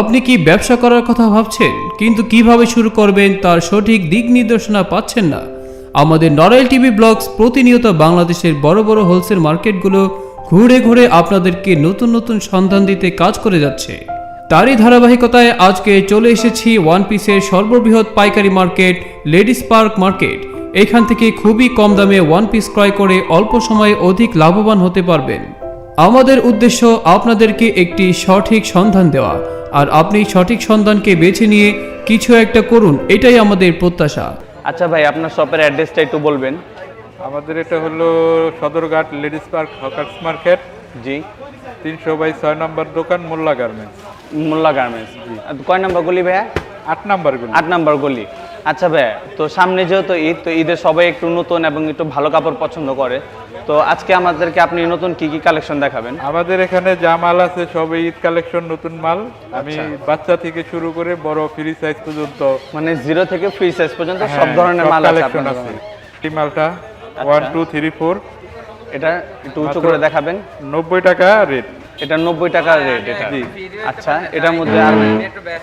আপনি কি ব্যবসা করার কথা ভাবছেন? কিন্তু কীভাবে শুরু করবেন তার সঠিক দিক নির্দেশনা পাচ্ছেন না। আমাদের নরেল টিভি ব্লগস প্রতিনিয়ত বাংলাদেশের বড় বড় হোলসেল মার্কেটগুলো ঘুরে ঘুরে আপনাদেরকে নতুন নতুন সন্ধান দিতে কাজ করে যাচ্ছে। তারই ধারাবাহিকতায় আজকে চলে এসেছি ওয়ান পিসের সর্ববৃহৎ পাইকারি মার্কেট লেডিস পার্ক মার্কেট এখান থেকে খুবই কম দামে ওয়ান পিস ক্রয় করে অল্প সময়ে অধিক লাভবান হতে পারবেন। আমাদের উদ্দেশ্য আপনাদেরকে একটি সঠিক সন্ধান দেওয়া। আর আপনি সঠিক সন্ধানকে বেছে নিয়ে কিছু একটা করুন এটাই আমাদের প্রত্যাশা। আচ্ছা ভাই আপনার শপের অ্যাড্রেসটা একটু বলবেন। আমাদের এটা হলো Sadarghat ladies park hawkers market. জি। তিনশো বাই ছয় নম্বর দোকান মোল্লা গার্মেন্টস। মোল্লা গার্মেন্টস। জি। কয় নম্বর গলি ভাইয়া? আট নম্বরগুলো। আট নম্বর গলি। আচ্ছা ভাই তো সামনে যেহেতু ঈদ তো ঈদের সবাই একটু নতুন এবং একটু ভালো কাপড় পছন্দ করে। তো আজকে আমাদেরকে আপনি নতুন কি কি কালেকশন দেখাবেন? আমাদের এখানে যা মাল আছে সবই ঈদ কালেকশন নতুন মাল। আমি বাচ্চা থেকে শুরু করে বড় ফ্রি সাইজ পর্যন্ত। মানে জিরো থেকে ফ্রি সাইজ পর্যন্ত সব হ্যাঁ, ধরনের মাল আছে কালেকশন আছে। এই মালটা ওয়ান টু থ্রি ফোর এটা একটু উঁচু করে দেখাবেন। নব্বই টাকা রেট এটা নব্বই টাকার রেট এটা। জি। আচ্ছা এটার মধ্যে আর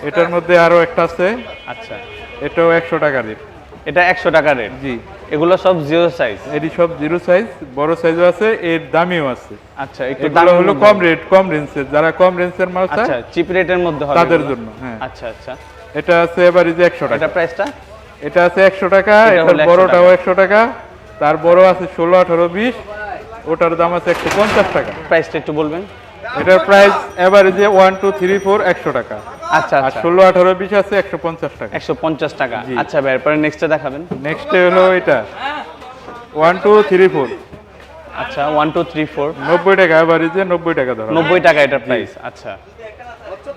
এটার মধ্যে আরও একটা আছে। আচ্ছা। এটাও একশো টাকা রেট এটা একশো টাকা রেট জি। এগুলো সব জিরো সাইজ এটি সব জিরো সাইজ বড় সাইজও আছে এর দামিও আছে। আচ্ছা একটু এগুলো হলো কম রেট কম রেঞ্জের যারা কম রেঞ্জের মাল চায় আচ্ছা চিপ রেটের মধ্যে হবে তাদের জন্য, হ্যাঁ। আচ্ছা আচ্ছা। এটা আছে এবার যে একশো টাকা। এটা প্রাইসটা এটা আছে একশো টাকা এটা 100 বড়টাও একশো টাকা তার বড় আছে ষোলো আঠারো বিশ ওটার দাম আছে একশো পঞ্চাশ টাকা। প্রাইসটা একটু বলবেন। এটার প্রাইস এভারেজে ওয়ান টু থ্রি ফোর একশো টাকা। আচ্ছা আর আচ্ছা ষোলো আঠারো বিশ আছে একশো পঞ্চাশ টাকা। একশো পঞ্চাশ টাকা। আচ্ছা ভাই এরপরে নেক্সটটা দেখাবেন। নেক্সট হলো এটা। ওয়ান টু থ্রি ফোর আচ্ছা ওয়ান টু থ্রি ফোর নব্বই টাকা এভারেজে নব্বই টাকা ধরো। নব্বই টাকা এটার প্রাইস আচ্ছা।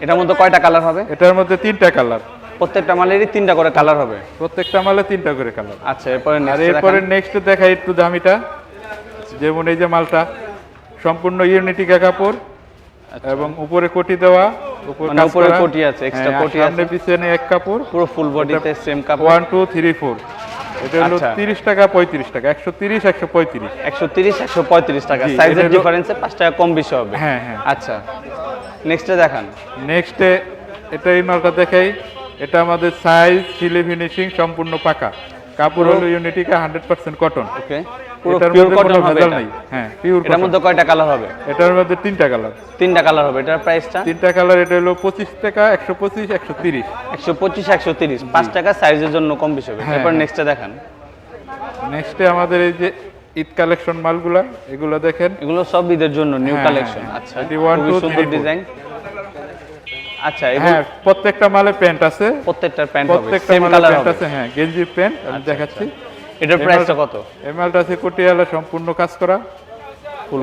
এটার মধ্যে কয়টা কালার হবে? এটার মধ্যে তিনটা কালার প্রত্যেকটা মালেরই তিনটা করে কালার হবে। প্রত্যেকটা মালে তিনটা করে কালার আচ্ছা এরপরে আর এরপরে। নেক্সট দেখাই একটু দামিটা। যেমন এই যে মালটা। সম্পূর্ণ ইউনিটিকা কাপড় এবং উপরে কোটি দেওয়া মানে উপরে কোটি আছে, extra হ্যাঁ, কোটি সামনে পিছনে এক কাপড়। পুরো ফুল বডিতে সেম কাপড়। ওয়ান টু থ্রি ফোর এটা হলো আচ্ছা। তিরিশ টাকা পঁয়ত্রিশ টাকা। একশো তিরিশ একশো পঁয়ত্রিশ। একশো তিরিশ একশো পঁয়ত্রিশ টাকা। সাইজের ডিফারেন্সে পাঁচ টাকা কম বেশি হবে। হ্যাঁ হ্যাঁ। আচ্ছা। নেক্সটে দেখান। নেক্সটে এটা এই মালটা দেখাই। এটা আমাদের সাইজ সিলে ফিনিশিং সম্পূর্ণ পাকা। কাপড় হলো Unitika hundred percent cotton okay পুরো পিওর কটন হবে নাই। হ্যাঁ পিওর এটার মধ্যে কয়টা কালার হবে? এটার মধ্যে তিনটা কালার তিনটা কালার হবে। এটার প্রাইসটা তিনটা কালার এটা হলো পঁচিশ টাকা সাইজের জন্য কম বেশি হবে। হ্যাঁ, এরপর হ্যাঁ। নেক্সটে দেখান। নেক্সটে আমাদের এই যে ঈদ কালেকশন মালগুলা এগুলো দেখেন। এগুলো সব ঈদের জন্য নিউ হ্যাঁ, কালেকশন হ্যাঁ। আচ্ছা এটি। ডিজাইন আচ্ছা হ্যাঁ প্রত্যেকটা মালে প্যান্ট আছে। প্রত্যেকটার প্যান্ট প্রত্যেকটা মালে প্যান্ট আছে হ্যাঁ গেঞ্জির প্যান্ট আমি আচ্ছা, দেখাচ্ছি। এটার প্রাইসটা কত? এই মালটা আছে কোটিয়ালা সম্পূর্ণ কাজ করা।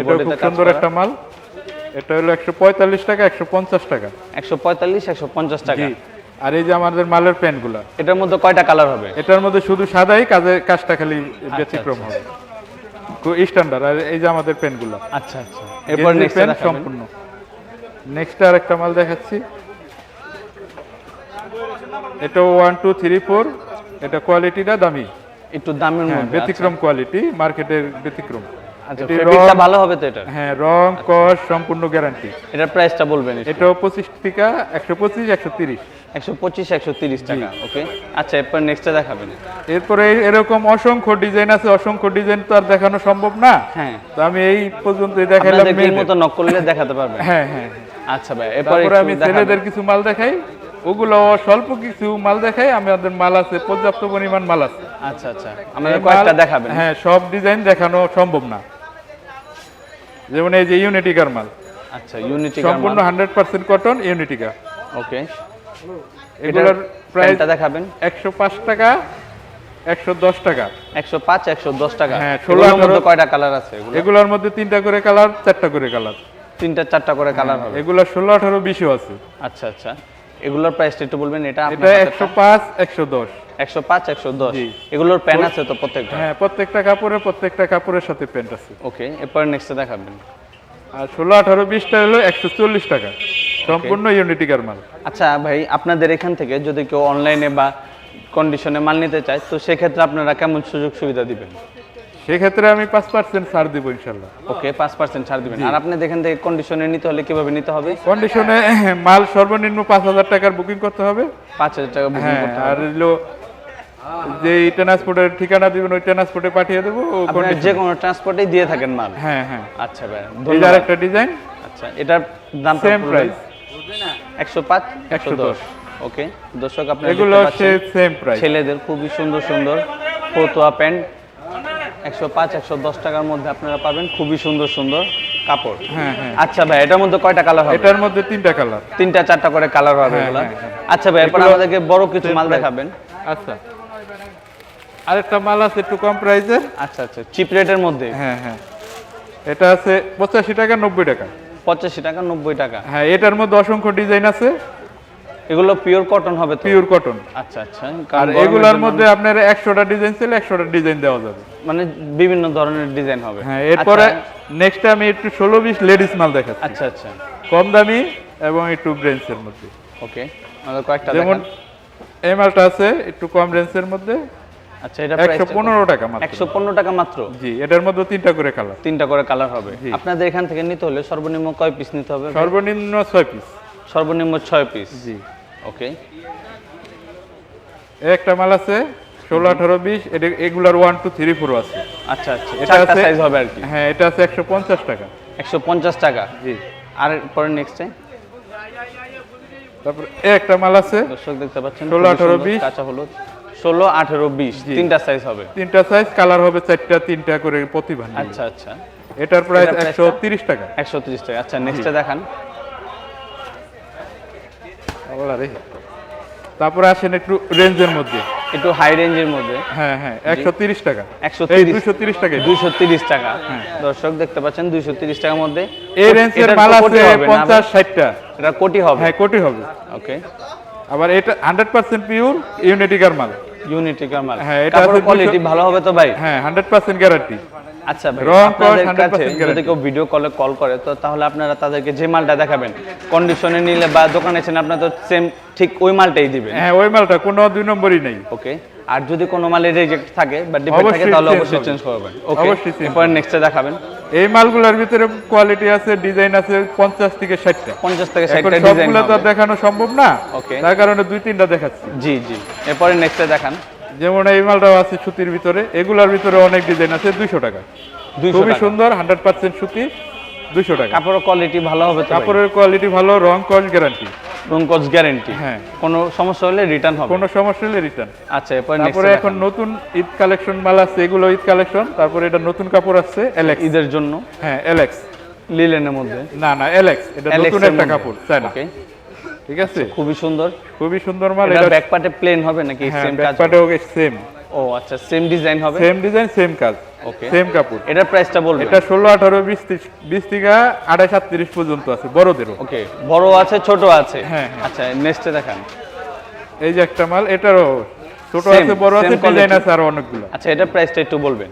এটা খুব সুন্দর একটা মাল। এটা হলো একশো পঁয়তাল্লিশ টাকা একশো পঞ্চাশ টাকা। একশো পঁয়তাল্লিশ একশো পঞ্চাশ টাকা। আর এই যে আমাদের মালের প্যান্টগুলা। এটার মধ্যে কয়টা কালার হবে? এটার মধ্যে শুধু সাদাই কাজের কাজটা খালি আচ্ছা, ব্যতিক্রম হবে। স্ট্যান্ডার্ড আর এই যে আমাদের পেনগুলো আচ্ছা আচ্ছা। এরপর নেক্সট সম্পূর্ণ। নেক্সট আর একটা মাল দেখাচ্ছি। এটা ওয়ান টু থ্রি ফোর এটা কোয়ালিটিটা দামি। একটু দামের হ্যাঁ মধ্যে ব্যতিক্রম কোয়ালিটি মার্কেটের ব্যতিক্রম। আচ্ছা ফেব্রিকটা ভালো হবে তো এটা হ্যাঁ রং কস সম্পূর্ণ গ্যারান্টি এটার প্রাইসটা বলবেন এটাও পঁচিশ টাকা একশো পঁচিশ একশো তিরিশ। একশো পঁচিশ একশো তিরিশ টাকা ওকে। আচ্ছা এরপর নেক্সটটা দেখাবেন। এরপরে এরকম অসংখ্য ডিজাইন আছে অসংখ্য ডিজাইন তো আর দেখানো সম্ভব না। হ্যাঁ। তো আমি এই পর্যন্ত দেখাইলাম আপনাদের মতো নক করলে দেখাতে পারবেন? হ্যাঁ হ্যাঁ। আচ্ছা ভাই এরপর আমি ছেলেদের কিছু মাল দেখাই। ওগুলো স্বল্প কিছু মাল দেখাই আমাদের মাল আছে পর্যাপ্ত পরিমাণ মাল আছে। আচ্ছা আচ্ছা। আমাদের কয়েকটা দেখাবেন। হ্যাঁ সব ডিজাইন দেখানো সম্ভব না। যেমন এই যে ইউনিটিকার মাল। আচ্ছা ইউনিটি সম্পূর্ণ hundred percent cotton Unitika okay. এগুলোর প্রাইসটা দেখাবেন। একশো পাঁচ টাকা একশো দশ টাকা। একশো পাঁচ একশো দশ টাকা। হ্যাঁ, ষোলো, এগুলোর মধ্যে আঠারো- কয়টা কালার আছে এগুলো? এগুলোর মধ্যে তিনটা করে কালার চারটা করে কালার তিনটা চারটা করে কালার হবে। এগুলো ষোলো আঠারো বিশও আছে। আচ্ছা আচ্ছা। এগুলোর প্রাইসটা একটু বলবেন এটা এটা একশো পাঁচ একশো দশ। একশো পাঁচ একশো দশ। এগুলোর প্যান আছে তো প্রত্যেকটা? হ্যাঁ প্রত্যেকটা কাপড়ে প্রত্যেকটা কাপড়ের সাথে প্যান্ট আছে। ওকে এরপর নেক্সটে দেখাবেন। আর ষোলো আঠারো বিশটা হলো একশো চল্লিশ টাকা। সম্পূর্ণ ইউনিটিকার মাল। আচ্ছা ভাই আপনাদের এখান থেকে যদি কেউ অনলাইনে বা কন্ডিশনে মাল নিতে চায় তো সেক্ষেত্রে আপনারা কেমন সুযোগ সুবিধা দিবেন? সেক্ষেত্রে আমি পাঁচ পার্সেন্ট ছাড় দিব ইনশাল্লাহ ওকে পাঁচ পার্সেন্ট ছাড় দিবেন। আর আপনি দেখেন থেকে কন্ডিশনে নিতে হলে কীভাবে নিতে হবে? কন্ডিশনে মাল সর্বনিম্ন পাঁচ হাজার টাকার বুকিং করতে হবে। পাঁচ হাজার টাকা বুকিং হ্যাঁ করতে আর হবে হলো যে ট্রান্সপোর্টের ঠিকানা দিবেন ওই ট্রান্সপোর্টে পাঠিয়ে দেবো যে কোনো ট্রান্সপোর্টেই দিয়ে থাকেন মাল? হ্যাঁ হ্যাঁ। আচ্ছা ভাই ধন্যবাদ। একটা ডিজাইন আচ্ছা এটার দাম সেম প্রাইস একশো পাঁচ? একশো দশ। ওকে দর্শক আপনারা এগুলো হচ্ছে সেম প্রাইস ছেলেদের খুবই সুন্দর সুন্দর ফতুয়া প্যান্ট। একশো পাঁচ একশো দশ টাকার মধ্যে আপনারা পাবেন খুবই সুন্দর সুন্দর কাপড়। হ্যাঁ হ্যাঁ। আচ্ছা ভাই এটার মধ্যে কয়টা কালার হবে? এটার মধ্যে তিনটা কালার তিনটা চারটা করে কালার হবে হ্যাঁ। আচ্ছা ভাই এরপর আমাদেরকে বড় কিছু মাল দেখাবেন। আচ্ছা। আরেকটা মাল আছে একটু কম প্রাইসের আচ্ছা আচ্ছা চিপ রেটের মধ্যে? হ্যাঁ হ্যাঁ। এটা আছে পঁচাশি টাকা নব্বই টাকা। পঁচাশি টাকা নব্বই টাকা। হ্যাঁ এটার মধ্যে অসংখ্য ডিজাইন আছে। এগুলো পিওর কটন হবে তো? পিওর কটন আচ্ছা আচ্ছা। আর এগুলার মধ্যে আপনার একশোটা ডিজাইন ছিল একশোটা ডিজাইন দেওয়া যাবে। মানে বিভিন্ন ধরনের ডিজাইন হবে। হ্যাঁ এরপরে আচ্ছা, নেক্সট আমি একটু ষোলো বিশ লেডিস মাল দেখাচ্ছি। আচ্ছা আচ্ছা। কম দামি এবং একটু ব্রেঞ্চের মধ্যে। ওকে আমাদের কয়েকটা যেমন এই মালটা আছে একটু কম রেঞ্জের মধ্যে। আচ্ছা এটা একশো পনেরো টাকা মাত্র। একশো পনেরো টাকা মাত্র? জি এটার মধ্যে তিনটা করে কালার তিনটা করে কালার হবে। আপনাদের এখান থেকে নিতে হলে সর্বনিম্ন কয় পিস নিতে হবে? সর্বনিম্ন ছয় পিস সর্বনিম্ন ছয় পিস জি। ওকে একটা মাল আছে ষোলো আঠারো বিশ এটা এগুলার ওয়ান টু থ্রি ফোর আছে। আচ্ছা আচ্ছা। এটা আছে- সাইজ হবে আর কি। হ্যাঁ এটা আছে একশো পঞ্চাশ টাকা। একশো পঞ্চাশ টাকা। জি। আর পরে নেক্সটে তারপর একটা মাল আছে দর্শক দেখতে পাচ্ছেন 16, খুবই 18, সুন্দর 20 কাঁচা হলুদ। ষোলো আঠেরো বিশ তিনটা সাইজ হবে। তিনটা সাইজ কালার হবে চারটা তিনটা করে প্রতিভা আচ্ছা আচ্ছা। এটার প্রাইস একশো? তিরিশ টাকা। একশো তিরিশ টাকা। আচ্ছা নেক্সটে দেখান। আল্লাহ রে। তারপরে আসেন একটু রেঞ্জের মধ্যে। একটু হাই রেঞ্জের মধ্যে। হ্যাঁ হ্যাঁ একশো তিরিশ টাকা। একশো তিরিশ। দুশো তিরিশ টাকা দুইশো তিরিশ টাকা। দর্শক দেখতে পাচ্ছেন দুইশো তিরিশ টাকার মধ্যে। এই রেঞ্জের মাল আছে পঞ্চাশ ষাটটা এটা কোটি হবে। হ্যাঁ কোটি হবে। ওকে আবার এটা হান্ড্রেড পার্সেন্ট পিওর ইউনিটিকার মাল। ইউনিটিকার মাল। হ্যাঁ, এটা কোয়ালিটি ভালো হবে তো ভাই? হ্যাঁ হান্ড্রেড পার্সেন্ট গ্যারান্টি আচ্ছা ভাই আপনাদের কাছে যদি কেউ ভিডিও কলে কল করে তো তাহলে আপনারা তাদেরকে যে মালটা দেখাবেন কন্ডিশনে নিলে বা দোকানে এসে আপনারা তো সেম ঠিক ওই মালটাই দিবেন। হ্যাঁ ওই মালটা কোনো দুই নম্বরই নেই। ওকে আর যদি কোনো মালে রিজেক্ট থাকে বা ডিফেক্ট থাকে তাহলে অবশ্যই চেঞ্জ করবেন। ওকে এরপর নেক্সটে দেখাবেন। এই মালগুলোর ভিতরে কোয়ালিটি আছে ডিজাইন আছে পঞ্চাশ থেকে ষাটটা। পঞ্চাশ থেকে এখন ষাটটা ডিজাইন সবগুলো তো দেখানো সম্ভব না. তার কারণে দুই তিনটা দেখাচ্ছি। জি জি। এরপরে নেক্সটে দেখান। যেমন এই মালটাও আছে সুতির ভিতরে এগুলার ভিতরে অনেক ডিজাইন আছে দুইশো টাকা। খুবই সুন্দর হান্ড্রেড পার্সেন্ট সুতি দুইশো টাকা। কাপড়ের কোয়ালিটি ভালো হবে কাপড়ের কোয়ালিটি ভালো রং কস গ্যারান্টি রুমকস গ্যারেন্টি হ্যাঁ। কোনো সমস্যা হলে রিটার্ন হবে। কোনো সমস্যা হলে রিটার্ন আচ্ছা এরপর তারপরে এখন নতুন ঈদ কালেকশন মাল আছে এগুলো ঈদ কালেকশন তারপরে এটা নতুন কাপড় আছে এলেক্স ঈদের জন্য? হ্যাঁ এলেক্স লিলেনের মধ্যে? না না এলেক্স এটা নতুন একটা কাপড় তাই না ওকে ঠিক আছে? খুবই সুন্দর। খুবই সুন্দর মাল এটা এটা ব্যাক পার্টে প্লেন হবে নাকি? হ্যাঁ সেম ব্যাক কাজ পার্টেও সেম ও আচ্ছা সেম ডিজাইন হবে? সেম ডিজাইন সেম কাজ। Okay. সেম কাপড়। এটার প্রাইসটা বলবেন। এটা ষোলো আঠারো বিশ ত্রিশ বিশ থেকে আড়াই সাতত্রিশ পর্যন্ত আছে বড়দেরও। ওকে বড় আছে ছোট আছে? হ্যাঁ, হ্যাঁ। আচ্ছা নেক্সটে দেখান। এই যে একটা মাল এটারও ছোট আছে বড় আছে ডিজাইন আছে আরও অনেকগুলো। আচ্ছা এটার প্রাইসটা একটু বলবেন।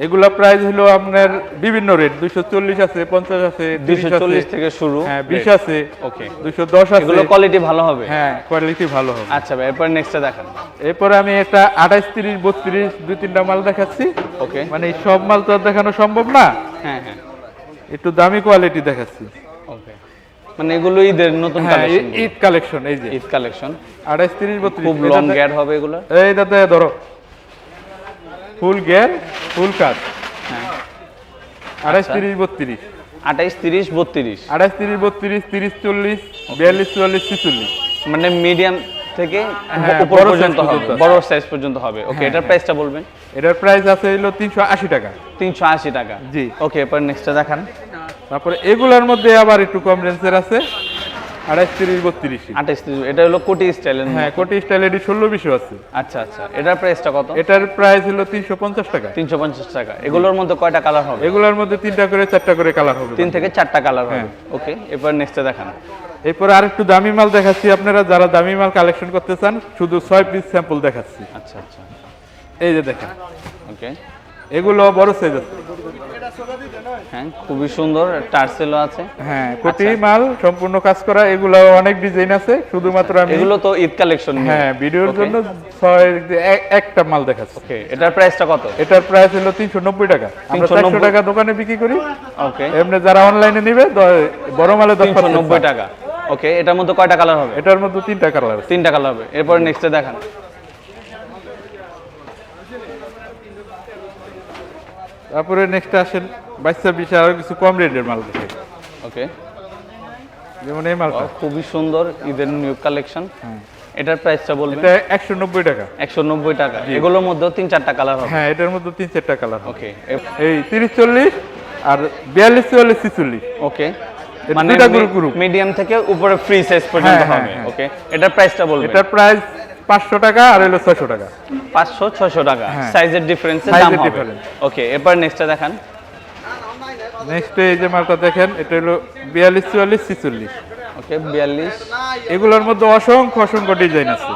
এগুলা প্রাইস হলো আপনার বিভিন্ন রেট দুইশো চল্লিশ আছে পঞ্চাশ আছে দুইশো 30 আছে, চল্লিশ থেকে শুরু। হ্যাঁ বিশ rate। আছে ওকে দুইশো দশ আছে। এগুলো কোয়ালিটি ভালো হবে? হ্যাঁ কোয়ালিটি ভালো হবে। আচ্ছা ভাই এরপর নেক্সটে দেখান। এরপরে আমি একটা আঠাইশ তিরিশ বত্রিশ দুই তিনটা মাল দেখাচ্ছি। ওকে মানে সব মাল তো দেখানো সম্ভব না। হ্যাঁ হ্যাঁ। একটু দামি কোয়ালিটি দেখাচ্ছি। ওকে মানে এগুলো ঈদের নতুন হ্যাঁ কালেকশন ঈ- ঈদ কালেকশন এই যে। ঈদ কালেকশন আঠাইশ তিরিশ বত্রিশ খুব লং গ্যার হবে এগুলো। এই দাদা ধরো ফুল গিয়ার ফুল কাজ। হ্যাঁ। আঠাইশ আচ্ছা। তিরিশ বত্রিশ। আঠাইশ তিরিশ বত্রিশ। আঠাইশ তিরিশ বত্রিশ তিরিশ চল্লিশ বিয়াল্লিশ চুয়াল্লিশ ছিচল্লিশ। মানে মিডিয়াম থেকে হ্যাঁ, উপর বড় পর্যন্ত হবে। বড় সাইজ পর্যন্ত হবে। ওকে এটার প্রাইসটা বলবেন? এটার প্রাইস আছে হলো তিনশো আশি টাকা। তিনশো আশি টাকা। জি। ওকে এরপর নেক্সটটা দেখান। তারপরে এগুলার মধ্যে আবার একটু কম রেঞ্জের আছে। আঠাইশ তিরিশ বত্রিশ তিরিশ এটা হলো কোটি স্টাইলের হ্যাঁ কোটি স্টাইল এটি ষোলো বিশও আছে। আচ্ছা আচ্ছা এটার প্রাইসটা কত? এটার প্রাইস হলো তিনশো পঞ্চাশ টাকা। তিনশো পঞ্চাশ টাকা। এগুলোর মধ্যে কয়টা কালার হবে? এগুলোর মধ্যে তিনটা করে চারটা করে কালার হবে। তিন থেকে চারটা কালার হবে। ওকে এরপর নেক্সটে দেখান। এরপরে আর একটু দামি মাল দেখাচ্ছি আপনারা যারা দামি মাল কালেকশন করতে চান শুধু ছয় পিস স্যাম্পল দেখাচ্ছি। আচ্ছা আচ্ছা। এই যে দেখেন। ওকে এগুলো বড় সাইজ আছে। হ্যাঁ খুবই সুন্দর টার্সেলও আছে। হ্যাঁ কোটি মাল সম্পূর্ণ কাজ করা এগুলো অনেক ডিজাইন আছে শুধুমাত্র আমি এগুলো তো ঈদ কালেকশন হ্যাঁ ভিডিওর জন্য ছয় একটা মাল দেখাচ্ছি। ওকে এটার প্রাইসটা কত? এটার প্রাইস হলো তিনশো নব্বই টাকা। আমরা 390 টাকা দোকানে বিক্রি করি। ওকে এমনি যারা অনলাইনে নিবে বড় মালে দশ তিনশো নব্বই টাকা। ওকে এটার মধ্যে কয়টা কালার হবে? এটার মধ্যে তিনটা কালার তিনটা কালার হবে। এরপরে নেক্সটে দেখান। তারপরে নেক্সট আসেন বাচ্চা বিশে আরও কিছু কম রেটের মাল দেখে। ওকে যেমন এই মালটা। খুবই সুন্দর ঈদের নিউ কালেকশন এটার প্রাইসটা বলবেন? এটা একশো নব্বই টাকা। একশো নব্বই টাকা। এগুলোর মধ্যে তিন চারটা কালার হবে? হ্যাঁ এটার মধ্যে তিন চারটা কালার ওকে এই তিরিশ চল্লিশ আর বিয়াল্লিশ চুয়াল্লিশ ছিচল্লিশ। ওকে মানে। মিডিয়াম থেকে উপরে ফ্রি সাইজ পর্যন্ত হ্যাঁ, হ্যাঁ, হবে। হ্যাঁ। ওকে এটার প্রাইসটা বলবেন? এটার প্রাইস পাঁচশো টাকা আর হলো ছয়শো টাকা। পাঁচশো ছয়শো টাকা। হ্যাঁ। সাইজের ডিফারেন্স Size দাম হবে। ওকে এরপর নেক্সটটা দেখান। নেক্সট এই যে মালটা দেখেন এটা হলো বিয়াল্লিশ চুয়াল্লিশ ছিচল্লিশ। ওকে বিয়াল্লিশ। এগুলোর মধ্যে অসংখ্য অসংখ্য ডিজাইন আছে।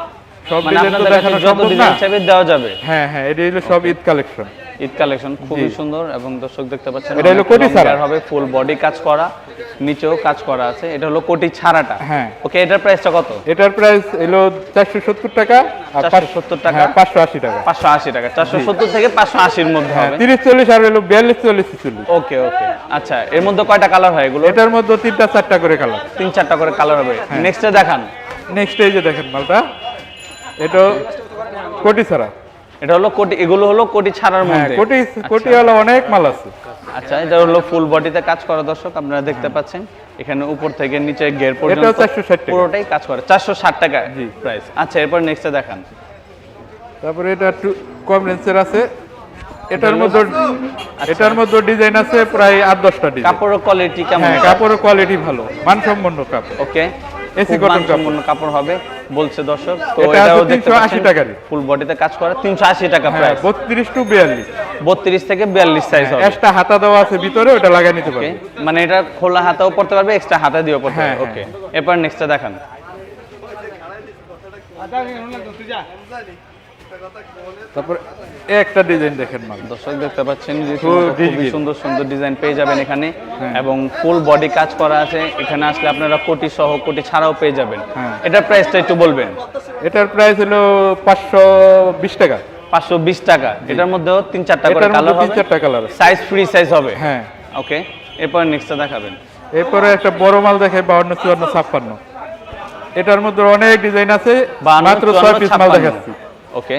সব মানে ডিজাইন তো দেখানো সম্ভব না। ডিজাইন দেওয়া যাবে। হ্যাঁ হ্যাঁ এটা হলো সব ঈদ কালেকশন ঈদ কালেকশন খুবই সুন্দর এবং দর্শক দেখতে পাচ্ছেন এটা হলো কোটি ছাড়া। হবে ফুল বডি কাজ করা নিচেও কাজ করা আছে। এটা হলো কোটি ছাড়াটা। হ্যাঁ। ওকে এটার প্রাইসটা কত? এটার প্রাইস হলো চারশো সত্তর টাকা আর 470 টাকা। পাঁচশো আশি টাকা। থেকে পাঁচশো আশির মধ্যে হ্যাঁ হবে। তিরিশ চল্লিশ আর হলো বিয়াল্লিশ চল্লিশ ছিচল্লিশ ওকে ওকে আচ্ছা এর মধ্যে কয়টা কালার হয় এগুলো? এটার মধ্যে তিনটা চারটা করে কালার তিন চারটা করে কালার হবে। হ্যাঁ। নেক্সটে দেখান। নেক্সট এই যে দেখেন মালটা। এটা কোটি ছাড়া। এটা হলো কোটি এগুলো হলো কোটি ছাড়ার হ্যাঁ মধ্যে। কোটি কোটি হলো অনেক মাল আছে। আচ্ছা এটা হলো ফুল বডিতে কাজ করা দর্শক আপনারা দেখতে পাচ্ছেন। এখানে উপর থেকে নিচে গের পর্যন্ত 460। পুরোটাই কাজ করে। চারশো ষাট টাকা জি। প্রাইস আচ্ছা এরপর নেক্সটে দেখান। তারপরে এটা একটু কম রেঞ্জের আছে। এটার মধ্যে এটার মধ্যে ডিজাইন আছে প্রায় আট দশটা ডিজাইন কাপড়ের কোয়ালিটি কেমন? হ্যাঁ কাপড়ের কোয়ালিটি ভালো মানসম্পন্ন কাপড়। ওকে AC কটন সম্পূর্ণ কাপড় হবে বলছে দর্শক। তো এটা এটাও দেখতে 380 পাচ্ছেন টাকারই। ফুল বডিতে কাজ করে তিনশো আশি টাকা হ্যাঁ প্রাইস বত্রিশ টু বিয়াল্লিশ। বত্রিশ থেকে বিয়াল্লিশ সাইজ হবে। এটা হাতা দেওয়া আছে ভিতরে ওটা লাগিয়ে নিতে পারবে। মানে এটা খোলা হাতাও পড়তে পারবে এক্সট্রা হাতা দিয়েও পড়তে হ্যাঁ, পারবে। ওকে এরপর নেক্সটটা দেখান। তারপর একটা ডিজাইন দেখেন দর্শক দেখতে পাচ্ছেন খুবই। সুন্দর সুন্দর ডিজাইন পেয়ে যাবেন এখানে। হ্যাঁ। এবং ফুল বডি কাজ করা আছে। এখানে আসলে আপনারা কোটি সহ কোটি ছাড়াও পেয়ে যাবেন। হ্যাঁ। এটার প্রাইসটা একটু বলবেন? এটার প্রাইস হলো পাঁচশো বিশ টাকা। পাঁচশো বিশ টাকা। এটার মধ্যেও তিন চারটা করে কালার তিন চারটা কালার সাইজ ফ্রি সাইজ হবে। হ্যাঁ। ওকে এরপর নেক্সটটা দেখাবেন। এরপরে একটা বড় মাল দেখে বাউন্ন চুয়ান্ন ছাপ্পান্ন। এটার মধ্যে অনেক ডিজাইন আছে। মাত্র ছয় পিস মাল দেখাচ্ছি। ওকে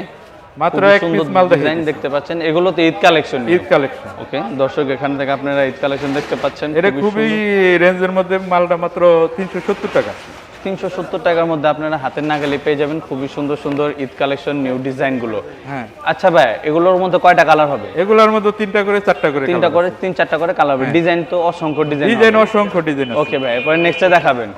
মাত্র এক পিস মাল ডিজাইন দেখতে পাচ্ছেন। এগুলো তো Eid collection Eid collection okay দর্শক এখান থেকে আপনারা ঈদ কালেকশন দেখতে পাচ্ছেন। এটা খুবই রেঞ্জের মধ্যে মালটা মাত্র তিনশো সত্তর টাকা। তিনশো সত্তর টাকার মধ্যে আপনারা হাতের নাগালে পেয়ে যাবেন খুবই সুন্দর সুন্দর ঈদ কালেকশন নিউ ডিজাইনগুলো। হ্যাঁ। আচ্ছা ভাই এগুলোর মধ্যে কয়টা কালার হবে? এগুলোর মধ্যে তিনটা করে চারটা করে তিনটা করে তিন চারটা করে কালার হবে। ডিজাইন তো অসংখ্য ডিজাইন ডিজাইন অসংখ্য ডিজাইন ওকে ভাই এরপরে নেক্সটে দেখাবেন।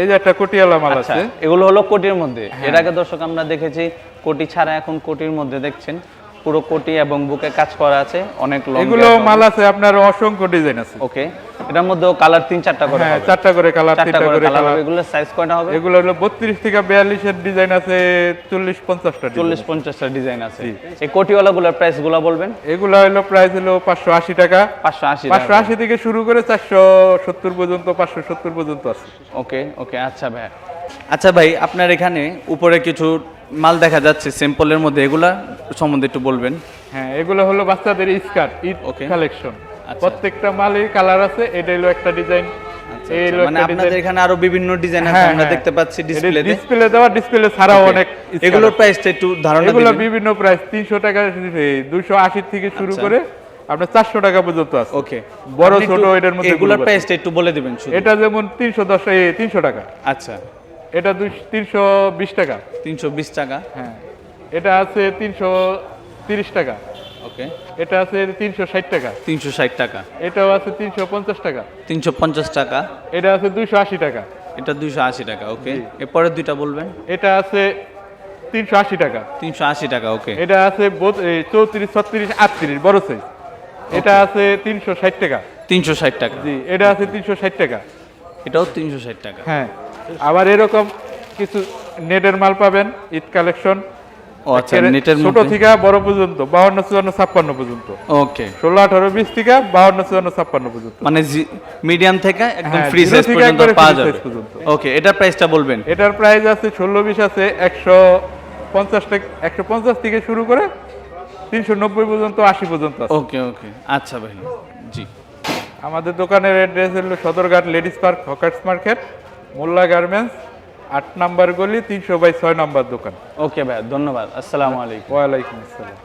এই যে একটা কোটিয়ালা মাল আচ্ছা আছে। এগুলো হলো কোটির মধ্যে। হ্যাঁ। এর আগে দর্শক আমরা দেখেছি কোটি ছাড়া এখন কোটির মধ্যে দেখছেন। পুরো কোটি এবং বুকে কাজ করা আছে অনেক লং এগুলো মাল আছে আপনার অসংখ্য ডিজাইন আছে। ওকে এটার মধ্যেও কালার তিন চারটা করে হ্যাঁ চারটা করে কালার তিনটা করে কালার এগুলো সাইজ কয়টা হবে? এগুলো হলো বত্রিশ থেকে বিয়াল্লিশের ডিজাইন আছে চল্লিশ পঞ্চাশটা চল্লিশ চল্লিশ পঞ্চাশটা ডিজাইন আছে। এই কোটিওয়ালা গুলোর প্রাইসগুলো বলবেন? এগুলো হলো প্রাইস হলো পাঁচশো আশি টাকা। পাঁচশো আশি পাঁচশো আশি থেকে শুরু করে চারশো সত্তর পর্যন্ত পাঁচশো সত্তর পর্যন্ত আছে। ওকে ওকে আচ্ছা ভাই। আচ্ছা ভাই আপনার এখানে উপরে কিছু মাল দেখা যাচ্ছে স্যাম্পলের মধ্যে এগুলা সম্বন্ধে একটু বলবেন। হ্যাঁ এগুলো হলো বাচ্চাদের স্কার্ট ঈদ. কালেকশন। আচ্ছা। প্রত্যেকটা মালের কালার আছে এটা হলো একটা ডিজাইন। মানে আপনাদের এখানে আরও বিভিন্ন ডিজাইন আছে আমরা। দেখতে পাচ্ছি ডিসপ্লেতে ডিসপ্লে দেওয়া ডিসপ্লে ছাড়াও অনেক এগুলোর প্রাইসটা একটু ধারণা এগুলো বিভিন্ন প্রাইস তিনশো টাকা দুশো আশি থেকে শুরু। করে আপনার চারশো টাকা পর্যন্ত আছে। ওকে। বড় ছোট একটু এটার মধ্যে এগুলোর প্রাইসটা একটু বলে দিবেন এটা যেমন তিনশো দশ তিনশো টাকা। আচ্ছা। এটা তিনশো বিশ টাকা। তিনশো বিশ টাকা। হ্যাঁ। এটা আছে তিনশো তিরিশ টাকা। ওকে। এটা আছে তিনশো ষাট টাকা। তিনশো ষাট টাকা। এটাও আছে তিনশো পঞ্চাশ টাকা। তিনশো পঞ্চাশ টাকা। এটা আছে দুইশো আশি টাকা। এটা দুইশো আশি টাকা ওকে। এরপরের দুইটা বলবেন? এটা আছে তিনশো আশি টাকা। তিনশো আশি টাকা ওকে। এটা আছে চৌত্রিশ ছত্রিশ আটত্রিশ বড় সাইজ এটা আছে তিনশো ষাট টাকা। তিনশো ষাট টাকা। জি এটা আছে তিনশো ষাট টাকা। এটাও তিনশো ষাট টাকা। হ্যাঁ। আবার এরকম কিছু নেটের মাল পাবেন ঈদ কালেকশন। আচ্ছা ছোট থেকে বড় পর্যন্ত বাউন্ন চুয়ান্ন ছাপ্পান্ন পর্যন্ত। ওকে। ষোলো আঠারো বিশ থেকে বাউন্ন চুয়ান্ন ছাপ্পান্ন পর্যন্ত। মানে মিডিয়াম থেকে একদম হ্যাঁ, ফ্রি সাইজ পর্যন্ত পাওয়া যাবে। ওকে এটার প্রাইসটা বলবেন। এটার প্রাইস আছে ষোলো বিশ আছে একশো পঞ্চাশ থেকে একশো পঞ্চাশ থেকে শুরু করে তিনশো নব্বই পর্যন্ত আশি পর্যন্ত ওকে ওকে আচ্ছা ভাই জি। আমাদের দোকানের অ্যাড্রেস হলো Sadarghat ladies park hawkers market. Molla garments আট নাম্বার গলি তিনশো বাই ছয় নাম্বার দোকান। ওকে ভাই ধন্যবাদ। আসসালামু আলাইকুম। ওয়ালাইকুম আসসালাম।